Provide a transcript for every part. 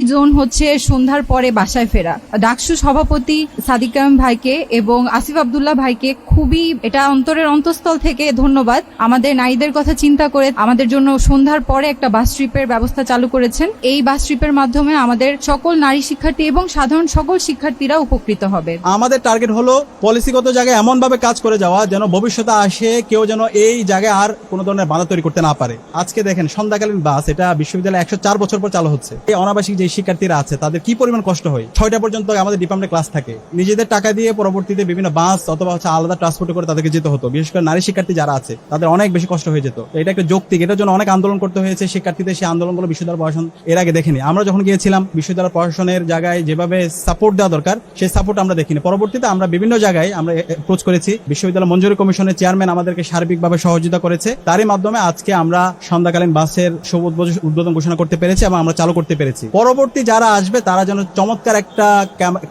Zone হচ্ছে সন্ধ্যার পরে বাসায় ফেরা। ডাকসু সভাপতি সাদিক ভাইকে এবং আসিফ আবদুল্লাহ ভাইকে খুবই এটা অন্তরের অন্তঃস্থল থেকে ধন্যবাদ। আমাদের নারীদের কথা চিন্তা করে আমাদের জন্য সন্ধ্যার পরে একটা বাস ট্রিপের ব্যবস্থা চালু করেছেন। এই বাস ট্রিপের মাধ্যমে আমাদের সকল নারী শিক্ষার্থী এবং সাধারণ সকল শিক্ষার্থীরা উপকৃত হবে। আমাদের টার্গেট হলো পলিসিগত জায়গায় এমন ভাবে কাজ করে যাওয়া যেন ভবিষ্যতে আসে, কেউ যেন এই জায়গায় আর কোনো ধরনের বাধা তৈরি করতে না পারে। আজকে দেখেন সন্ধ্যাকালীন বাস, এটা বিশ্ববিদ্যালয়ে একশো চার বছর পর চালু হচ্ছে। এই অনাবাসিক যে শিক্ষার্থীরা আছে, তাদের কি পরিমাণ কষ্ট হয়? ছয়টা পর্যন্ত আমাদের ডিপার্টমেন্টে ক্লাস থাকে। নিজেদের টাকা দিয়ে পরবর্তীতে বিভিন্ন বাস অথবা হচ্ছে আলাদা ট্রান্সপোর্ট করে তাদেরকে যেতে হতো। বিশেষ করে নারী শিক্ষার্থী যারা আছে, তাদের অনেক বেশি কষ্ট হয়ে যেত। এটা একটা যৌক্তিক, এটার জন্য অনেক আন্দোলন করতে হয়েছে। শিক্ষার্থীদের সেই আন্দোলনগুলো বিশ্ববিদ্যালয় প্রশাসন এর আগে দেখেনি। আমরা যখন গিয়েছিলাম, বিশ্ববিদ্যালয় প্রশাসনের জায়গায় যেভাবে সাপোর্ট দেওয়া দরকার, সেই সাপোর্ট আমরা দেখিনি। পরবর্তীতে আমরা বিভিন্ন জায়গায় আমরা অ্যাপ্রোচ করেছি। বিশ্ববিদ্যালয় মঞ্জুরি কমিশনের চেয়ারম্যান আমাদেরকে সার্বিকভাবে সহযোগিতা করেছে। তারই মাধ্যমে আজকে আমরা সন্ধ্যাকালীন বাসের উদ্বোধন- উদ্বোধন ঘোষণা করতে পেরেছি এবং আমরা চালু করতে পেরেছি। পরবর্তী যারা আসবে, তারা যেন চমৎকার একটা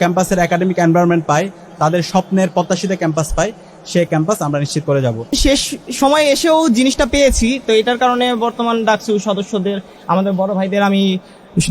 ক্যাম্পাসের একাডেমিক এনভায়রনমেন্ট পায়, তাদের স্বপ্নের প্রত্যাশিত ক্যাম্পাস পায়, সে ক্যাম্পাস আমরা নিশ্চিত করে যাব। শেষ সময় এসেও জিনিসটা পেয়েছি, তো এটার কারণে বর্তমান ডাকসু সদস্যদের, আমাদের বড় ভাইদের আমি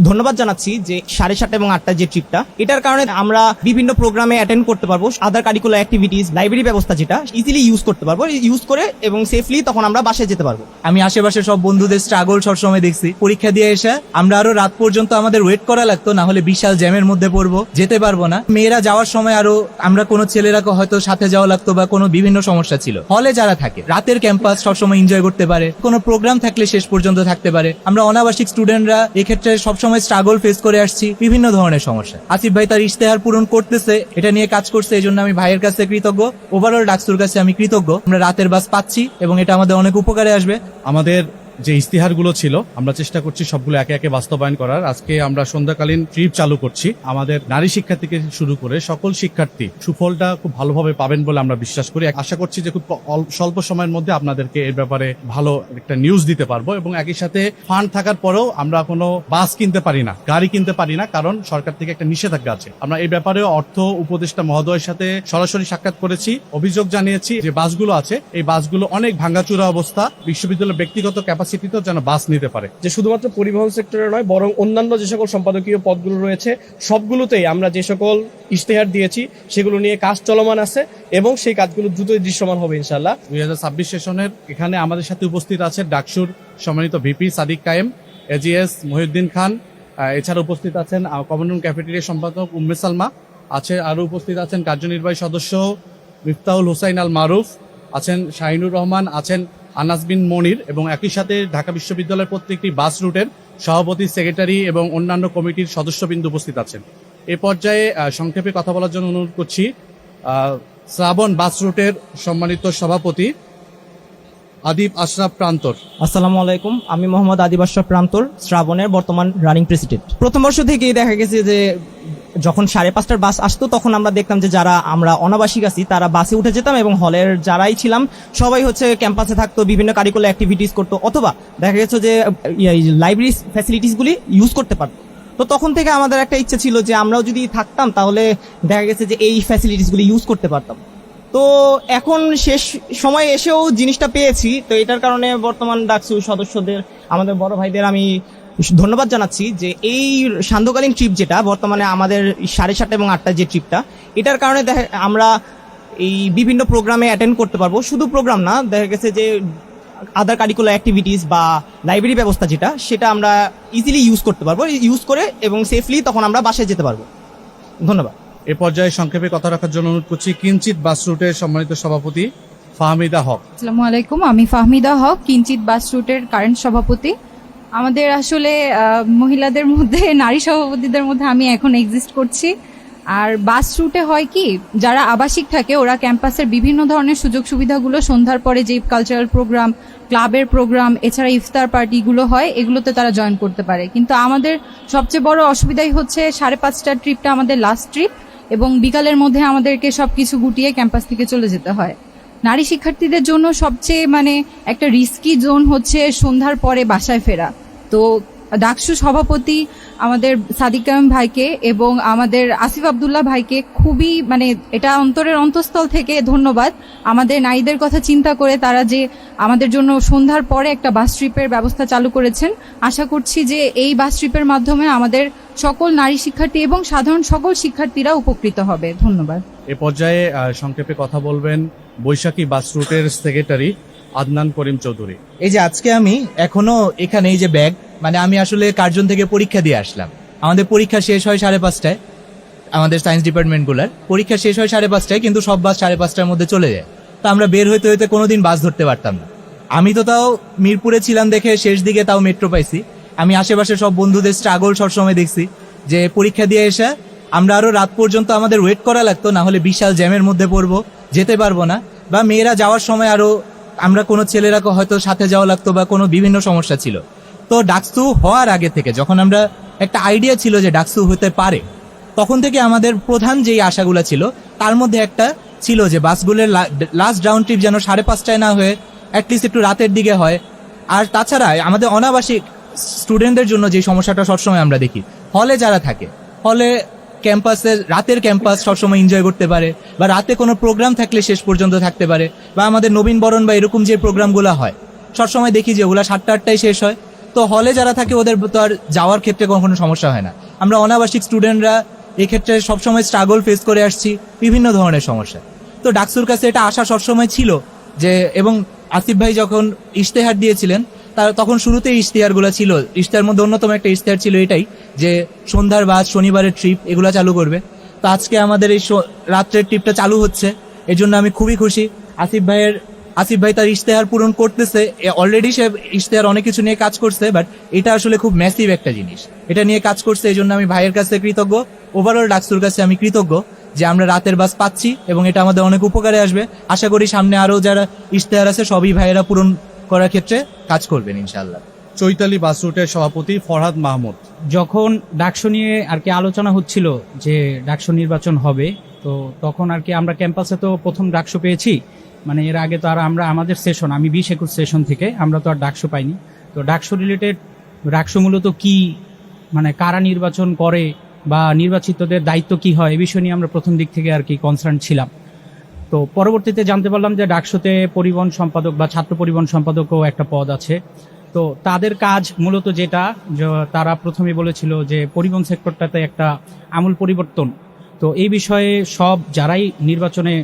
ধন্যবাদ জানাচ্ছি যে সাড়ে সাতটা এবং আটটা যে ট্রিপটা এটার কারণে আমরা বিভিন্ন প্রোগ্রামে অ্যাটেন্ড করতে পারব আদার কারিকুলার অ্যাক্টিভিটিস লাইব্রেরি ব্যবস্থা যেটা ইজিলি ইউজ করতে পারব ইউজ করে এবং সেফলি তখন আমরা বাসায় যেতে পারব। আমি আশেপাশে সব বন্ধুদের স্ট্রাগল সবসময় দেখছি। পরীক্ষা দিয়ে এসে আমরা আরও রাত পর্যন্ত আমাদের ওয়েট করা লাগতো, না হলে বিশাল জ্যামের মধ্যে পড়ব, যেতে পারব না। মেয়েরা যাওয়ার সময় আরও আমরা কোনো ছেলেরা হয়তো সাথে যাওয়া লাগতো বা কোনো বিভিন্ন সমস্যা ছিল। হলে যারা থাকে, রাতের ক্যাম্পাস সবসময় এনজয় করতে পারে। কোনো প্রোগ্রাম থাকলে শেষ পর্যন্ত থাকতে পারে। আমরা অনাবাসিক স্টুডেন্টরা এক্ষেত্রে সবসময় স্ট্রাগল ফেস করে আসছি বিভিন্ন ধরনের সমস্যা আসিফ ভাই তার ইশতেহার পূরণ করতেছে, এটা নিয়ে কাজ করছে এই জন্য আমি ভাইয়ের কাছে কৃতজ্ঞ। ওভারঅল ডাকসুর কাছে আমি কৃতজ্ঞ। আমরা রাতের বাস পাচ্ছি এবং এটা আমাদের অনেক উপকারে আসবে। আমাদের যে ইস্তিহারগুলো ছিল, আমরা চেষ্টা করছি সবগুলো একে একে বাস্তবায়ন করার। আজকে আমরা সন্ধ্যাকালীন ট্রিপ চালু করছি। আমাদের নারী শিক্ষা থেকে শুরু করে সকল শিক্ষার্থী সুফলটা খুব ভালোভাবে পাবেন বলে আমরা বিশ্বাস করি। আশা করছি যে খুব স্বল্প সময়ের মধ্যে আপনাদেরকে এর ব্যাপারে ভালো একটা নিউজ দিতে পারব এবং একই সাথে ফান্ড থাকার পরেও আমরা কোনো বাস কিনতে পারি না, গাড়ি কিনতে পারি না, কারণ সরকার থেকে একটা নিষেধাজ্ঞা আছে। আমরা এই ব্যাপারে অর্থ উপদেষ্টা মহোদয়ের সাথে সরাসরি সাক্ষাৎ করেছি, অভিযোগ জানিয়েছি যে বাসগুলো আছে। এই বাসগুলো অনেক ভাঙ্গাচুরা অবস্থা। বিশ্ববিদ্যালয়ের ব্যক্তিগত ক্যাপাসিটিতেও যেন বাস নিতে পারে। যে শুধুমাত্র পরিবহন সেক্টরে নয় বরং অন্যান্য যে সকল সম্পাদকীয় পদগুলো রয়েছে সবগুলোতেই আমরা যে সকল ইশতেহার দিয়েছি সেগুলো নিয়ে কাজ চলমান আছে এবং সেই কাজগুলো দ্রুতই দৃশ্যমান হবে ইনশাল্লাহ দুই হাজার ছাব্বিশ সেশনের এখানে আমাদের সাথে উপস্থিত আছে ডাকসুর সম্মানিত ভিপি সাদিক কায়েম এজিএস মহিউদ্দিন খান এছাড়া উপস্থিত আছেন কমন রুম ক্যাফেটেরিয়া সম্পাদক উম্মে সালমা আছে আরও উপস্থিত আছেন কার্যনির্বাহী সদস্য মিফতাহুল হুসাইন আল মারুফ আছেন শাহিনুর রহমান আছেন আনাস বিন মনির এবং একই সাথে ঢাকা বিশ্ববিদ্যালয়ের প্রত্যেকটি বাস রুটের সভাপতি, সেক্রেটারি এবং অন্যান্য কমিটির সদস্যবৃন্দ উপস্থিত আছেন। এ পর্যায়ে সংক্ষেপে কথা বলার জন্য অনুরোধ করছি শ্রাবণ বাস রুটের সম্মানিত সভাপতি আদিব আশরাফ প্রান্তর। আসসালামু আলাইকুম, আমি মোহাম্মদ আদিবাস প্রান্তর, শ্রাবণের বর্তমান রানিং প্রেসিডেন্ট। প্রথম বর্ষ থেকেই দেখা গেছে যে যখন সাড়ে পাঁচটার বাস আসতো, তখন আমরা দেখতাম যে যারা আমরা অনাবাসিক আছি, তারা বাসে উঠে যেতাম এবং হলের যারাই ছিলাম, সবাই হচ্ছে ক্যাম্পাসে থাকতো, বিভিন্ন কারিকুলার অ্যাক্টিভিটিস করতো, অথবা দেখা গেছে যে লাইব্রেরি ফ্যাসিলিটিসগুলি ইউজ করতে পারতো। তো তখন থেকে আমাদের একটা ইচ্ছে ছিল যে আমরাও যদি থাকতাম, তাহলে দেখা গেছে যে এই ফ্যাসিলিটিসগুলি ইউজ করতে পারতাম। তো এখন শেষ সময় এসেও জিনিসটা পেয়েছি, তো এটার কারণে বর্তমান ডাকসু সদস্যদের, আমাদের বড় ভাইদের আমি ধন্যবাদ জানাচ্ছি যে এই সান্ধ্যকালীন ট্রিপ যেটা বর্তমানে আমাদের সাড়ে সাতটা এবং আটটা যে ট্রিপটা এটার কারণে দেখা আমরা এই বিভিন্ন প্রোগ্রামে অ্যাটেন্ড করতে পারব। শুধু প্রোগ্রাম না দেখা গেছে যে আদার কারিকুলার অ্যাক্টিভিটিস বা লাইব্রেরি ব্যবস্থা যেটা সেটা আমরা ইজিলি ইউজ করতে পারব। ইউজ করে এবং সেফলি তখন আমরা বাসায় যেতে পারব। ধন্যবাদ। এ পর্যায়ে সংক্ষেপে কথা রাখার জন্য অনুরোধ করছি কিঞ্চিত বাস রুটের সম্মানিত সভাপতি ফাহমিদা হক। আসসালামু আলাইকুম আমি ফাহমিদা হক কিঞ্চিত বাস রুটের কারেন্ট সভাপতি। আমাদের আসলে মহিলাদের মধ্যে, নারী সভাপতিদের মধ্যে আমি এখন এক্সিস্ট করছি। আর বাস রুটে হয় কি, যারা আবাসিক থাকে, ওরা ক্যাম্পাসের বিভিন্ন ধরনের সুযোগ সুবিধাগুলো সন্ধ্যার পরে যে কালচারাল প্রোগ্রাম ক্লাবের প্রোগ্রাম এছাড়া ইফতার পার্টিগুলো হয়, এগুলোতে তারা জয়েন করতে পারে। কিন্তু আমাদের সবচেয়ে বড় অসুবিধাই হচ্ছে সাড়ে পাঁচটার ট্রিপটা আমাদের লাস্ট ট্রিপ এবং বিকালের মধ্যে আমাদেরকে সব কিছু গুটিয়ে ক্যাম্পাস থেকে চলে যেতে হয়। নারী শিক্ষার্থীদের জন্য সবচেয়ে মানে একটা রিস্কি জোন হচ্ছে সন্ধ্যার পরে বাসায় ফেরা। তো ডাকসু সভাপতি আমাদের সাদিক কায়েম ভাইকে এবং আমাদের আসিফ আবদুল্লাহ ভাইকে খুবই মানে এটা অন্তরের অন্তঃস্থল থেকে ধন্যবাদ। আমাদের নারীদের কথা চিন্তা করে তারা যে আমাদের জন্য সন্ধ্যার পরে একটা বাস ট্রিপের ব্যবস্থা চালু করেছেন। আশা করছি যে এই বাস ট্রিপের মাধ্যমে আমাদের সকল নারী শিক্ষার্থী এবং সাধারণ সকল শিক্ষার্থীরা উপকৃত হবে। ধন্যবাদ। এ পর্যায়ে সংক্ষেপে কথা বলবেন বৈশাখী বাস রুটের সেক্রেটারি আদনান করিম চৌধুরী। এই যে আজকে আমি এখনও এখানে এই যে ব্যাগ মানে আমি আসলে কার্জন থেকে পরীক্ষা দিয়ে আসলাম। আমাদের পরীক্ষা শেষ হয় সাড়ে পাঁচটায়, আমাদের সায়েন্স ডিপার্টমেন্টগুলোর পরীক্ষা শেষ হয় সাড়ে পাঁচটায়, কিন্তু সব বাস সাড়ে পাঁচটার মধ্যে চলে যায়। তো আমরা বের হইতে হইতে কোনোদিন বাস ধরতে পারতাম না। আমি তো তাও মিরপুরে ছিলাম দেখে শেষ দিকে তাও মেট্রো পাইছি। আমি আশেপাশে সব বন্ধুদের স্ট্রাগল সবসময় দেখছি, যে পরীক্ষা দিয়ে এসে আমরা আরও রাত পর্যন্ত আমাদের ওয়েট করা লাগতো, না হলে বিশাল জ্যামের মধ্যে পড়ব, যেতে পারব না, বা মেয়েরা যাওয়ার সময় আরও আমরা কোনো ছেলেরা হয়তো সাথে যাওয়া লাগতো বা কোনো বিভিন্ন সমস্যা ছিল। তো ডাকসু হওয়ার আগে থেকে যখন আমরা একটা আইডিয়া ছিল যে ডাকসু হতে পারে, তখন থেকে আমাদের প্রধান যেই আশাগুলো ছিল, তার মধ্যে একটা ছিল যে বাসগুলোর লাস্ট রাউন্ড ট্রিপ যেন সাড়ে পাঁচটায় না হয়ে অ্যাটলিস্ট একটু রাতের দিকে হয়। আর তাছাড়া আমাদের অনাবাসিক স্টুডেন্টদের জন্য যে সমস্যাটা সবসময় আমরা দেখি, হলে যারা থাকে, হলে ক্যাম্পাসে রাতের ক্যাম্পাস সবসময় এনজয় করতে পারে, বা রাতে কোনো প্রোগ্রাম থাকলে শেষ পর্যন্ত থাকতে পারে, বা আমাদের নবীন বরণ বা এরকম যে প্রোগ্রামগুলো হয়, সবসময় দেখি যে ওগুলা সাতটা, আটটায় শেষ হয়। তো হলে যারা থাকে ওদের তো আর যাওয়ার ক্ষেত্রে কখনো সমস্যা হয় না। আমরা অনাবাসিক স্টুডেন্টরা এক্ষেত্রে সবসময় স্ট্রাগল ফেস করে আসছি বিভিন্ন ধরনের সমস্যা তো ডাকসুর কাছে এটা আশা সবসময় ছিল যে, এবং আসিফ ভাই যখন ইশতেহার দিয়েছিলেন তার তখন শুরুতে ইশতেহারগুলো ছিল। ইশতেহার মধ্যে অন্যতম একটা ইশতেহার ছিল এটাই, যে সন্ধ্যার বাদ শনিবারের ট্রিপ এগুলো চালু করবে। তো আজকে আমাদের এই রাত্রের ট্রিপটা চালু হচ্ছে। এই জন্য আমি খুবই খুশি। আসিফ ভাইয়ের আসিফ ভাই তার ইশতেহার পূরণ করতেছে। অলরেডি সে ইশতেহার অনেক কিছু নিয়ে কাজ করছে বাট এটা আসলে খুব ম্যাসিভ একটা জিনিস। এটা নিয়ে কাজ করছে এই জন্য আমি ভাইয়ের কাছে কৃতজ্ঞ। ওভারঅল ডাকসুর কাছে আমি কৃতজ্ঞ যে আমরা রাতের বাস পাচ্ছি এবং এটা আমাদের অনেক উপকারে আসবে। আশা করি সামনে আরও যারা ইশতেহার আছে, সবই ভাইয়েরা পূরণ করার ক্ষেত্রে কাজ করবেন ইনশাল্লাহ চৈতালি বাস রুটের সভাপতি ফরহাদ মাহমুদ। যখন ডাকসু নিয়ে আর কি আলোচনা হচ্ছিল যে ডাকসু নির্বাচন হবে তো তখন আর কি আমরা ক্যাম্পাসে তো প্রথম ডাকসু পেয়েছি। মানে এর আগে তো আর আমরা আমাদের সেশন আমি বিশ একুশ সেশন থেকে আমরা তো আর ডাকসু পাইনি। তো ডাকসু রিলেটেড ডাকসু মূলত কি মানে কারা নির্বাচন করে বা নির্বাচিতদের দায়িত্ব কি হয় এ বিষয় নিয়ে আমরা প্রথম দিক থেকে আর কি কনসার্ন ছিলাম। তো পরবর্তীতে জানতে পারলাম যে ডাকসুতে পরিবহন সম্পাদক বা ছাত্র পরিবহন সম্পাদকও একটা পদ আছে। তো তাদের কাজ মূলত যেটা তারা প্রথমে বলেছিল যে পরিবহন সেক্টরটাতে একটা আমূল পরিবর্তন। তো এই বিষয়ে সব যারাই নির্বাচনে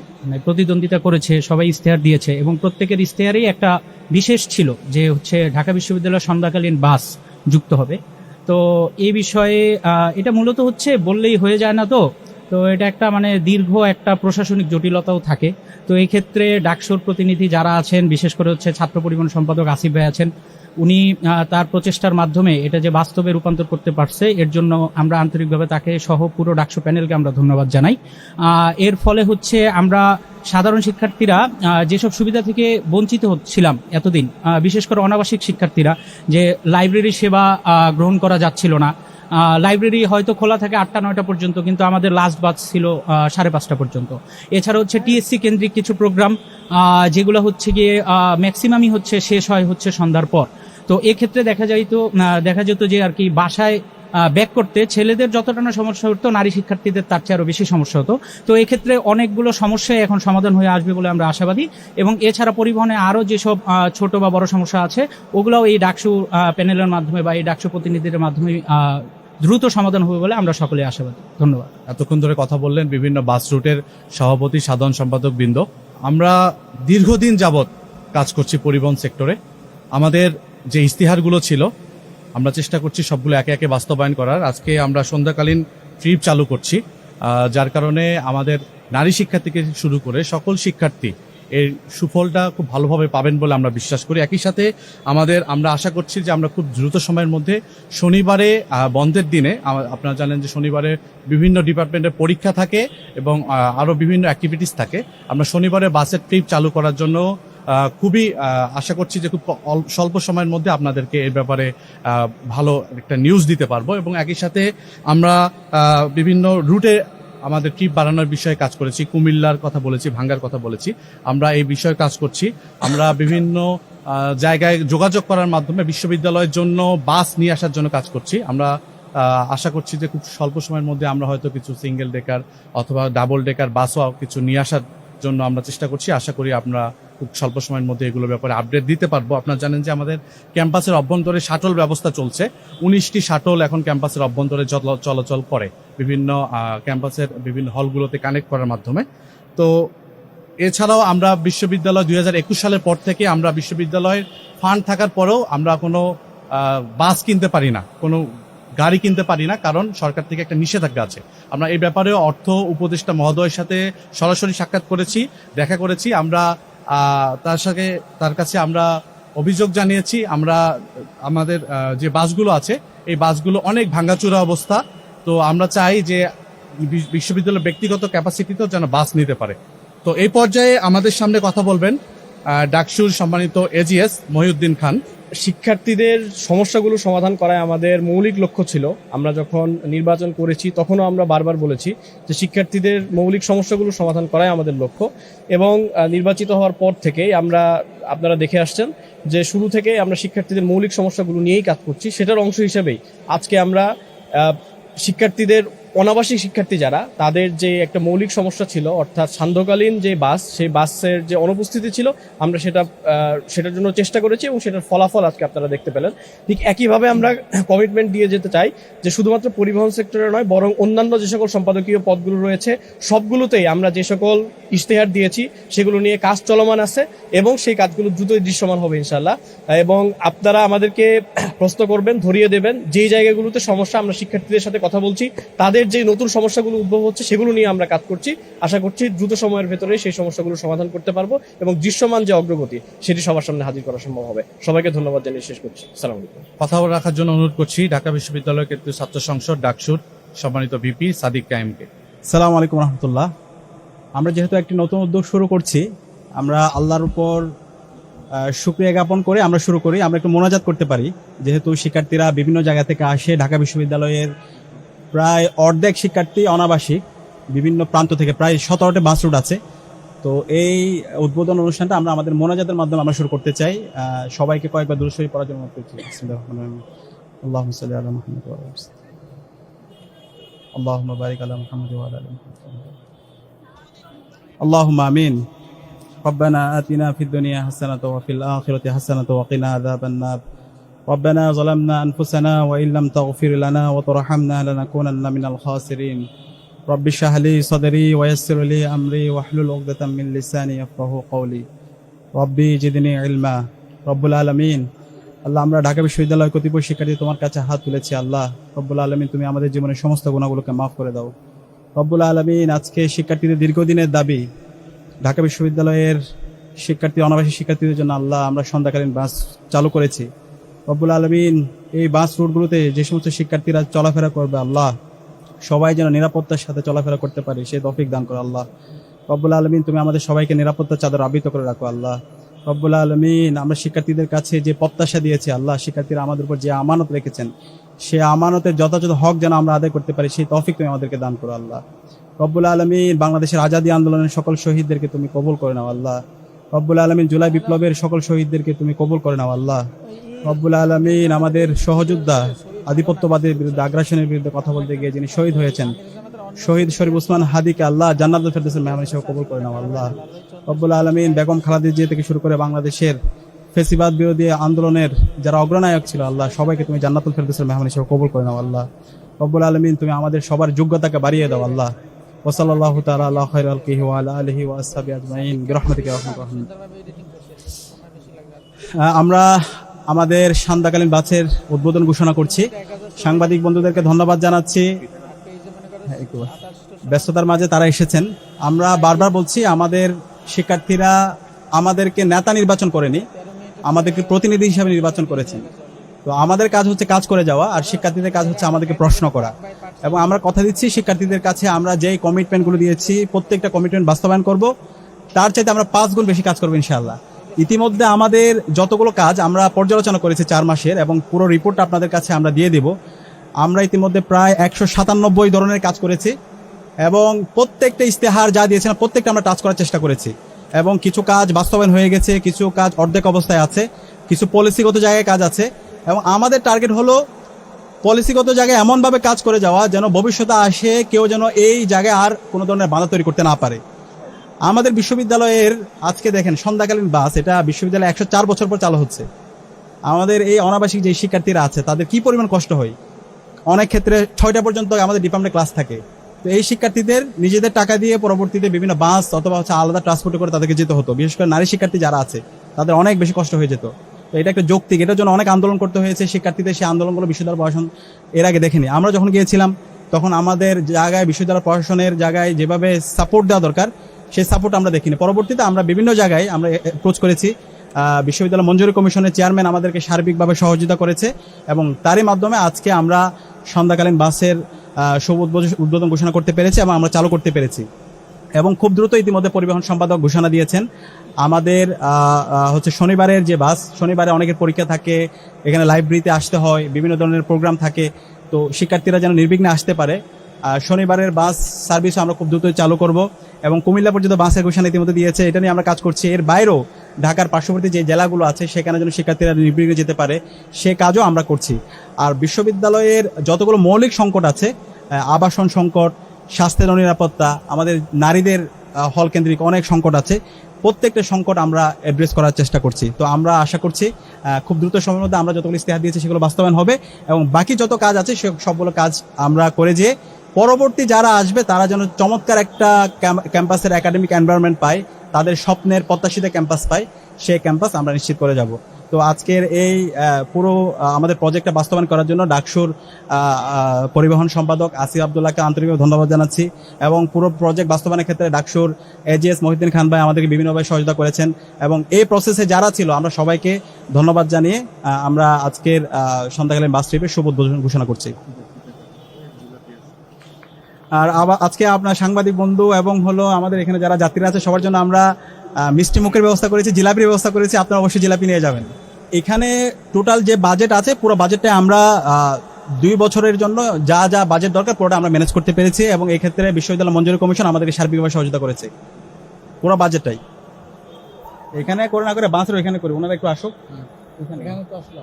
প্রতিদ্বন্দ্বিতা করেছে, সবাই ইশতেহার দিয়েছে এবং প্রত্যেকের ইশতেহারেই একটা বিশেষ ছিল যে হচ্ছে ঢাকা বিশ্ববিদ্যালয় সন্ধ্যাকালীন বাস যুক্ত হবে। তো এই বিষয়ে এটা মূলত হচ্ছে বললেই হয়ে যায় না তো। তো এটা একটা মানে দীর্ঘ একটা প্রশাসনিক জটিলতাও থাকে। তো এই ক্ষেত্রে ডাকসুর প্রতিনিধি যারা আছেন, বিশেষ করে হচ্ছে ছাত্র পরিবহন সম্পাদক আসিফ ভাই আছেন, উনি তার প্রচেষ্টার মাধ্যমে এটা যে বাস্তবে রূপান্তর করতে পারছে, এর জন্য আমরা আন্তরিকভাবে তাকে সহ পুরো ডাকসু প্যানেলকে আমরা ধন্যবাদ জানাই। এর ফলে হচ্ছে আমরা সাধারণ শিক্ষার্থীরা যেসব সুবিধা থেকে বঞ্চিত হচ্ছিলাম এতদিন বিশেষ করে অনাবাসিক শিক্ষার্থীরা, যে লাইব্রেরি সেবা গ্রহণ করা যাচ্ছিল না লাইব্রেরি হয়তো খোলা থাকে আটটা, নয়টা পর্যন্ত, কিন্তু আমাদের লাস্ট বাস ছিল সাড়ে পাঁচটা পর্যন্ত। এছাড়া হচ্ছে টিএসসি কেন্দ্রিক কিছু প্রোগ্রাম যেগুলো হচ্ছে গিয়ে ম্যাক্সিমামই হচ্ছে শেষ হয় হচ্ছে সন্ধ্যার পর। তো এক্ষেত্রে দেখা যাইতো দেখা যেত যে আর কি বাসায় ব্যাক করতে ছেলেদের যতটা না সমস্যা হতো, নারী শিক্ষার্থীদের তার চেয়ে আরও বেশি সমস্যা হতো। তো এক্ষেত্রে অনেকগুলো সমস্যাই এখন সমাধান হয়ে আসবে বলে আমরা আশাবাদী। এবং এছাড়া পরিবহনে আরও যেসব ছোট বা বড় সমস্যা আছে, ওগুলোও এই ডাকসু প্যানেলের মাধ্যমে বা এই ডাকসু প্রতিনিধিদের মাধ্যমে দ্রুত সমাধান হবে বলে আমরা সকলে আশাবাদী। ধন্যবাদ। এতক্ষণ ধরে কথা বললেন বিভিন্ন বাস রুটের সভাপতি, সাধারণ সম্পাদক বৃন্দ। আমরা দীর্ঘদিন যাবৎ কাজ করছি পরিবহন সেক্টরে। আমাদের যে ইস্তিহারগুলো ছিল, আমরা চেষ্টা করছি সবগুলো একে একে বাস্তবায়ন করার। আজকে আমরা সন্ধ্যাকালীন ট্রিপ চালু করছি যার কারণে আমাদের নারী শিক্ষার্থীকে শুরু করে সকল শিক্ষার্থী এর সুফলটা খুব ভালোভাবে পাবেন বলে আমরা বিশ্বাস করি। একই সাথে আমাদের, আমরা আশা করছি যে আমরা খুব দ্রুত সময়ের মধ্যে শনিবারে বন্ধের দিনে আপনারা জানেন যে শনিবারে বিভিন্ন ডিপার্টমেন্টের পরীক্ষা থাকে এবং আরও বিভিন্ন অ্যাক্টিভিটিস থাকে। আমরা শনিবারে বাসের ট্রিপ চালু করার জন্য খুবই আশা করছি যে খুব স্বল্প সময়ের মধ্যে আপনাদেরকে এর ব্যাপারে ভালো একটা নিউজ দিতে পারব এবং একই সাথে আমরা বিভিন্ন রুটে আমাদের ট্রিপ বাড়ানোর বিষয়ে কাজ করেছি, কুমিল্লার কথা বলেছি, ভাঙ্গার কথা বলেছি। আমরা এই বিষয়ে কাজ করছি। আমরা বিভিন্ন জায়গায় যোগাযোগ করার মাধ্যমে বিশ্ববিদ্যালয়ের জন্য বাস নিয়ে আসার জন্য কাজ করছি। আমরা আশা করছি যে খুব স্বল্প সময়ের মধ্যে আমরা হয়তো কিছু সিঙ্গেল ডেকার অথবা ডাবল ডেকার বাসও কিছু নিয়ে আসার জন্য আমরা চেষ্টা করছি। আশা করি আমরা খুব স্বল্প সময়ের মধ্যে এগুলোর ব্যাপারে আপডেট দিতে পারব। আপনারা জানেন যে আমাদের ক্যাম্পাসের অভ্যন্তরে শাটল ব্যবস্থা চলছে। উনিশটি শাটল এখন ক্যাম্পাসের অভ্যন্তরে চল- চলাচল করে। বিভিন্ন ক্যাম্পাসের বিভিন্ন হলগুলোতে কানেক্ট করার মাধ্যমে। তো এছাড়াও আমরা বিশ্ববিদ্যালয় দুই হাজার একুশ সালের পর থেকে আমরা বিশ্ববিদ্যালয়ের ফান্ড থাকার পরেও আমরা কোনো বাস কিনতে পারি না, কোনো গাড়ি কিনতে পারি না, কারণ সরকার থেকে একটা নিষেধাজ্ঞা আছে। আমরা এই ব্যাপারে অর্থ উপদেষ্টা মহোদয়ের সাথে সরাসরি সাক্ষাৎ করেছি, দেখা করেছি। আমরা তার সাথে তার কাছে আমরা অভিযোগ জানিয়েছি, আমরা, আমাদের যে বাসগুলো আছে, এই বাসগুলো অনেক ভাঙ্গাচুরা অবস্থা। তো আমরা চাই যে বিশ্ববিদ্যালয়ের ব্যক্তিগত ক্যাপাসিটিতেও যেন বাস নিতে পারে। তো এই পর্যায়ে আমাদের সামনে কথা বলবেন ডাকসুর সম্মানিত এজিএস মহিউদ্দিন খান। শিক্ষার্থীদের সমস্যাগুলো সমাধান করাই আমাদের মৌলিক লক্ষ্য ছিল। আমরা যখন নির্বাচন করেছি, তখনও আমরা বারবার বলেছি যে শিক্ষার্থীদের মৌলিক সমস্যাগুলো সমাধান করাই আমাদের লক্ষ্য এবং নির্বাচিত হওয়ার পর থেকে আমরা, আপনারা দেখে আসছেন যে শুরু থেকে আমরা শিক্ষার্থীদের মৌলিক সমস্যাগুলো নিয়েই কাজ করছি। সেটার অংশ হিসেবেই আজকে আমরা শিক্ষার্থীদের অনাবাসিক শিক্ষার্থী যারা, তাদের যে একটা মৌলিক সমস্যা ছিল, অর্থাৎ সান্ধ্যকালীন যে বাস, সেই বাসের যে অনুপস্থিতি ছিল, আমরা সেটা সেটার জন্য চেষ্টা করেছি এবং সেটার ফলাফল আজকে আপনারা দেখতে পেলেন। ঠিক একইভাবে আমরা কমিটমেন্ট দিয়ে যেতে চাই যে শুধুমাত্র পরিবহন সেক্টরে নয়, বরং অন্যান্য যে সকল সম্পাদকীয় পদগুলো রয়েছে, সবগুলোতেই আমরা যে সকল ইশতেহার দিয়েছি, সেগুলো নিয়ে কাজ চলমান আছে এবং সেই কাজগুলো দ্রুতই দৃশ্যমান হবে ইনশাল্লাহ এবং আপনারা আমাদেরকে প্রশ্ন করবেন, ধরিয়ে দেবেন, যেই জায়গাগুলোতে সমস্যা আমরা শিক্ষার্থীদের সাথে কথা বলছি, তাদের যে নতুন সমস্যাগুলো উদ্ভব হচ্ছে সেগুলো নিয়ে আমরা কাজ করছি। আশা করছি দ্রুত সময়ের ভেতরে সেই সমস্যাগুলো সমাধান করতে পারব এবং দৃশ্যমান যে অগ্রগতি সেটি সবার সামনে হাজির করা সম্ভব হবে। সবাইকে ধন্যবাদ জানিয়ে শেষ করছি। সালাম আলাইকুম। কথা রাখার জন্য অনুরোধ করছি ঢাকা বিশ্ববিদ্যালয় কেন্দ্রীয় ছাত্র সংসদ ডাকসুর সম্মানিত ভিপি সাদিক কায়েমকে। সালাম আলাইকুম রহমতুল্লাহ। আমরা যেহেতু একটি নতুন উদ্যোগ শুরু করছি আমরা আল্লাহর উপর আহ, শুকরিয়া জ্ঞাপন করে আমরা শুরু করি। আমরা একটু মোনাজাত করতে পারি। যেহেতু শিক্ষার্থীরা বিভিন্ন জায়গা থেকে আসে ঢাকা বিশ্ববিদ্যালয়ের প্রায় অর্ধেক শিক্ষার্থী অনাবাসিক বিভিন্ন প্রান্ত থেকে প্রায় সতেরোটি বাস রুট আছে তো এই উদ্বোধন অনুষ্ঠানটা আমরা আমাদের মোনাজাতের মাধ্যমে আমরা শুরু করতে চাই আহ, সবাইকে কয়েকবার দূরস্বরী পড়ার জন্য অনুরোধ করছি আল্লাহ সাল্লি আলা মুহাম্মদ ওয়া আলা আলিহি اللهم بارك على محمد وعلى ال محمد اللهم امين ربنا آتنا في الدنيا حسنة وفي الآخرة حسنة وقنا عذاب النار ربنا ظلمنا أنفسنا وإن لم تغفر لنا وترحمنا لنكونن من الخاسرين رب اشرح لي صدري ويسر لي أمري واحلل عقدة من لساني يفقه قولي ربي زدني علما رب العالمين আল্লাহ আমরা ঢাকা বিশ্ববিদ্যালয় কতিপয় শিক্ষার্থী তোমার কাছে হাত তুলেছি আল্লাহ রব্বুল আলমিন তুমি আমাদের জীবনের সমস্ত গুণাগুলোকে মাফ করে দাও রব্বুল আলমিন আজকে শিক্ষার্থীদের দীর্ঘদিনের দাবি ঢাকা বিশ্ববিদ্যালয়ের শিক্ষার্থী অনাবাসী শিক্ষার্থীদের জন্য আল্লাহ আমরা সন্ধ্যাকালীন বাস চালু করেছি রব্বুল আলমিন এই বাস রুটগুলোতে যে সমস্ত শিক্ষার্থীরা চলাফেরা করবে, আল্লাহ সবাই যেন নিরাপত্তার সাথে চলাফেরা করতে পারে, সে তফিক দান করো, আল্লাহ। রব্বুল আলমিন, তুমি আমাদের সবাইকে নিরাপত্তার চাদর আবৃত করে রাখো, আল্লাহ। রব্বুল আলমিন, আমরা শিক্ষার্থীদের কাছে যে প্রত্যাশা দিয়েছি, আল্লাহ, শিক্ষার্থীরা আমাদের উপর যে আমানত রেখেছেন, সে আমানতের যথাযথ হক যেন আমরা আদায় করতে পারি, সেই তফিক তুমি আমাদেরকে দান করো, আল্লাহ। রব্বুল আলমিন, বাংলাদেশের আজাদী আন্দোলনের সকল শহীদদেরকে তুমি কবুল করে নাও, আল্লাহ। রব্বুল আলমিন, জুলাই বিপ্লবের সকল শহীদদেরকে তুমি কবুল করে নাও, আল্লাহ। রব্বুল আলমিন আমাদের সহযোদ্ধা, আধিপত্যবাদের বিরুদ্ধে, আগ্রাসনের বিরুদ্ধে কথা বলতে গিয়ে যিনি শহীদ হয়েছেন, শহীদ শরীফ উসমান হাদিকে আল্লাহ জান্নাত ফেরদৌসের মেহমান হিসেবে কবুল করে নাও আল্লাহ। রব্বুল আলমিন বেগম খালাদি জিয়া থেকে শুরু করে বাংলাদেশের ফেসিবাদ বিরোধী আন্দোলনের যারা অগ্রনায়ক ছিল আল্লাহ, সবাইকে তুমি জান্নাতুল ফেরদৌসের মেহমান হিসেবে কবুল করে নাও আল্লাহ। রব্বুল আলমিন তুমি আমাদের সবার যোগ্যতাকে বাড়িয়ে দাও আল্লাহ। ওয়ালা আলহি আমরা আমাদের সান্ধ্যাকালীন বাসের উদ্বোধন ঘোষণা করছি। সাংবাদিক বন্ধুদেরকে ধন্যবাদ জানাচ্ছি। ব্যস্ততার মাঝে তারা এসেছেন। আমরা বারবার বলছি, আমাদের শিক্ষার্থীরা আমাদেরকে নেতা নির্বাচন করেনি, আমাদেরকে প্রতিনিধি হিসাবে নির্বাচন করেছেন। তো আমাদের কাজ হচ্ছে কাজ করে যাওয়া, আর শিক্ষার্থীদের কাজ হচ্ছে আমাদেরকে প্রশ্ন করা। এবং আমরা কথা দিচ্ছি শিক্ষার্থীদের কাছে, আমরা যেই কমিটমেন্টগুলো দিয়েছি, প্রত্যেকটা কমিটমেন্ট বাস্তবায়ন করব। তার চাইতে আমরা পাঁচ গুণ বেশি কাজ করব ইনশাআল্লাহ। ইতিমধ্যে আমাদের যতগুলো কাজ আমরা পর্যালোচনা করেছি চার মাসের এবং পুরো রিপোর্ট আপনাদের কাছে আমরা দিয়ে দেব। আমরা ইতিমধ্যে প্রায় একশো সাতানব্বই ধরনের কাজ করেছি এবং প্রত্যেকটা ইস্তেহার যা দিয়েছেন, প্রত্যেকটা আমরা টাচ করার চেষ্টা করেছি। এবং কিছু কাজ বাস্তবায়ন হয়ে গেছে, কিছু কাজ অর্ধেক অবস্থায় আছে, কিছু পলিসিগত জায়গায় কাজ আছে এবং আমাদের টার্গেট হলো পলিসিগত জায়গায় এমনভাবে কাজ করে যাওয়া যেন ভবিষ্যতে আসে কেউ যেন এই জায়গায় আর কোনো ধরনের বাধা তৈরি করতে না পারে। আমাদের বিশ্ববিদ্যালয়ের আজকে দেখেন, সন্ধ্যাকালীন বাস, এটা বিশ্ববিদ্যালয়ে একশো চার বছর পর চালু হচ্ছে। আমাদের এই অনাবাসিক যে শিক্ষার্থীরা আছে, তাদের কি পরিমাণ কষ্ট হয়? অনেক ক্ষেত্রে ছয়টা পর্যন্ত আমাদের ডিপার্টমেন্টে ক্লাস থাকে। তো এই শিক্ষার্থীদের নিজেদের টাকা দিয়ে পরবর্তীতে বিভিন্ন বাস অথবা হচ্ছে আলাদা ট্রান্সপোর্টে করে তাদেরকে যেতে হতো। বিশেষ করে নারী শিক্ষার্থী যারা আছে, তাদের অনেক বেশি কষ্ট হয়ে যেত। তো এটা একটা যৌক্তিক, এটার জন্য অনেক আন্দোলন করতে হয়েছে শিক্ষার্থীদের। সেই আন্দোলনগুলো বিশ্ববিদ্যালয় প্রশাসন এর আগে দেখেনি। আমরা যখন গিয়েছিলাম, তখন আমাদের জায়গায় বিশ্ববিদ্যালয় প্রশাসনের জায়গায় যেভাবে সাপোর্ট দেওয়া দরকার সেই সাপোর্ট আমরা দেখিনি। পরবর্তীতে আমরা বিভিন্ন জায়গায় আমরা অ্যাপ্রোচ করেছি। বিশ্ববিদ্যালয় মঞ্জুরি কমিশনের চেয়ারম্যান আমাদেরকে সার্বিকভাবে সহযোগিতা করেছে এবং তারই মাধ্যমে আজকে আমরা সন্ধ্যাকালীন বাসের শুভ উদ্বোধন- ঘোষণা করতে পেরেছি এবং আমরা চালু করতে পেরেছি। এবং খুব দ্রুত ইতিমধ্যে পরিবহন সম্পাদক ঘোষণা দিয়েছেন। আমাদের হচ্ছে শনিবারের যে বাস, শনিবারে অনেকের পরীক্ষা থাকে, এখানে লাইব্রেরিতে আসতে হয়, বিভিন্ন ধরনের প্রোগ্রাম থাকে। তো শিক্ষার্থীরা যেন নির্বিঘ্নে আসতে পারে। শনিবারের বাস সার্ভিস আমরা খুব দ্রুত চালু করব এবং কুমিল্লা পর্যন্ত বাসের ঘোষণা ইতিমধ্যে দিয়েছে। এটা নিয়ে আমরা কাজ করছি। এর বাইরেও ঢাকার পার্শ্ববর্তী যে জেলাগুলো আছে, সেখানে যেন শিক্ষার্থীরা নির্বিঘ্নে যেতে পারে, সে কাজও আমরা করছি। আর বিশ্ববিদ্যালয়ের যতগুলো মৌলিক সংকট আছে আবাসন সংকট, স্বাস্থ্যের নিরাপত্তা আমাদের নারীদের হল কেন্দ্রিক অনেক সংকট আছে, প্রত্যেকটা সংকট আমরা অ্যাড্রেস করার চেষ্টা করছি। তো আমরা আশা করছি খুব দ্রুত সময়ের মধ্যে আমরা যতগুলো ইস্তেহার দিয়েছি, সেগুলো বাস্তবায়ন হবে এবং বাকি যত কাজ আছে, সে সবগুলো কাজ আমরা করে যেয়ে পরবর্তী যারা আসবে, তারা যেন চমৎকার একটা ক্যাম্পাসের একাডেমিক এনভায়রনমেন্ট পায়, তাদের স্বপ্নের প্রত্যাশিত ক্যাম্পাস পায় সেই ক্যাম্পাস আমরা নিশ্চিত করে যাব। তো আজকের এই পুরো আমাদের প্রজেক্টটা বাস্তবায়ন করার জন্য ডাকসুর পরিবহন সম্পাদক আসিফ আবদুল্লাহকে আন্তরিকভাবে ধন্যবাদ জানাচ্ছি এবং পুরো প্রজেক্ট বাস্তবায়নের ক্ষেত্রে ডাকসুর এজিএস মহিউদ্দিন খান ভাই আমাদেরকে বিভিন্নভাবে সহযোগিতা করেছেন এবং এই প্রসেসে যারা ছিল, আমরা সবাইকে ধন্যবাদ জানিয়ে আমরা আজকের সন্ধ্যাকালীন বাস ট্রিপের শুভ ঘোষণা করছি। আর আজকে আপনার সাংবাদিক বন্ধু এবং হলো আমাদের এখানে যারা যাত্রীরা আছে সবার জন্য আমরা মিষ্টি মুখের ব্যবস্থা করেছি জিলাপির ব্যবস্থা করেছি আপনারা অবশ্যই জিলাপি নিয়ে যাবেন। এখানে টোটাল যে বাজেট আছে পুরো বাজেটটা আমরা দুই বছরের জন্য যা যা বাজেট দরকার পুরোটা আমরা ম্যানেজ করতে পেরেছি এবং এই ক্ষেত্রে বিশ্ববিদ্যালয় মঞ্জুরি কমিশন আমাদেরকে সার্বিকভাবে সহযোগিতা করেছে। পুরো বাজেটটাই এখানে করে না করে বাঁচরো এখানে করি ওনারা একটু আসুক। এখানে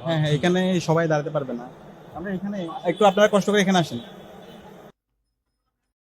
হ্যাঁ হ্যাঁ এখানে সবাই দাঁড়াতে পারবে না। আমরা এখানে একটু আপনারা কষ্ট করে এখানে আসেন।